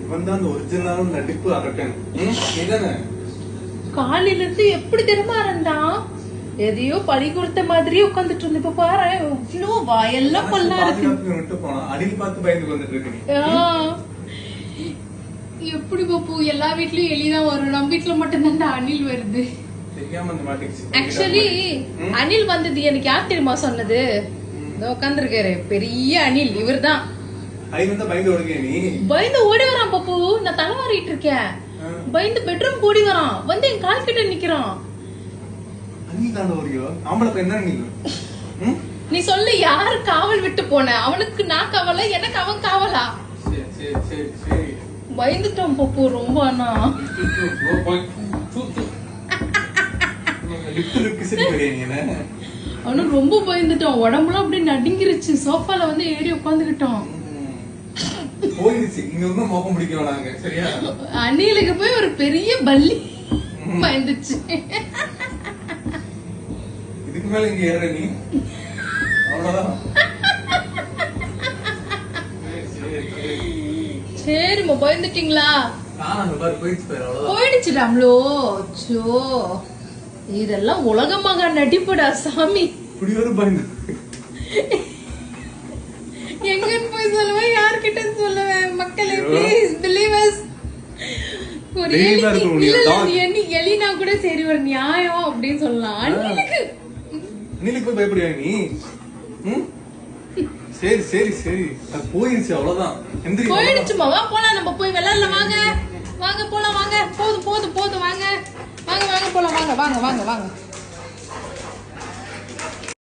இவன் தான் அந்த ஒரிஜினலான நடிப்பு அரக்கன் ம்? நீதானே காலையில இருந்து எப்படி தெரியுமா இருந்தான் எதையோ பழி கொடுத்த மாதிரியே உட்காந்துட்டு இருந்து இப்ப பாரு இவ்ளோ வாயெல்லாம் பல்லா இருக்கு அடியில் பார்த்து பயந்து வந்துட்டு இருக்கு எப்படி பப்பு எல்லா வீட்லயும் எலிதான் வரும். நம்ம வீட்ல மட்டும் அணில் வருது. ஆக்சுவலி அனில் வந்தது எனக்கு யார் தெரியுமா சொன்னது? உட்காந்துருக்காரு பெரிய அனில் இவர்தான். ஐ வந்தா பயந்து ஓடி வரான் பப்பு. நான் தலைமாறிட்டு இருக்கேன். ஆ. பயந்து பெட்ரூம் ஓடி வரான். வந்து என் கால் கிட்ட நிக்கிறான். அண்ணி தான் நீ சொல்லு யாரு காவல் விட்டு போன? அவனுக்கு நான் காவலா? எனக்கு அவன் காவலா? பயந்துட்டான் பப்பு. ரொம்ப ஆனா தூ, தூ, போ, போய். தூ, தூ. லிப்ட் இருக்கு சரி பெரிய நீ என்ன அவனும் ரொம்ப பயந்துட்டான். உடம்புலாம் அப்படியே நடுங்கிருச்சு. சோஃபால வந்து ஏறி உட்காந்துக்கிட்டான் ம். போயிடுச்சு இங்க வந்து மோகம் பிடிக்க வேணாங்க சரியா? அணிலுக்கு போய் ஒரு பெரிய பல்லி பயந்துச்சு. இதுக்கு மேல இங்க ஏற நீ. சரிம்மா பயந்துட்டீங்களா? போயிடுச்சு போயிடுச்சுடாம்லோ சோ இதெல்லாம் உலகமாக நடிப்புடா சாமி. இப்படி ஒரு பயந்து. எங்கன்னு போய் சொல்லுவேன்? யார்கிட்ட சொல்லுவேன்? மக்களே ப்ளீஸ் ஒரு dog. எலி எலினா கூட சரி ஒரு நியாயம் அப்படின்னு சொல்லலாம். அன்னைக்கு அண்ணிலுக்கு போய் பயப்படுவியா நீ? சரி சரி சரி. அது போயிடுச்சு அவ்வளவுதான். வா போலாம். நம்ம போய் விளையாடலாம். வாங்க. வாங்க போலாம் வாங்க. போதும் போதும் போதும். வாங்க. வாங்க வாங்க வாங்க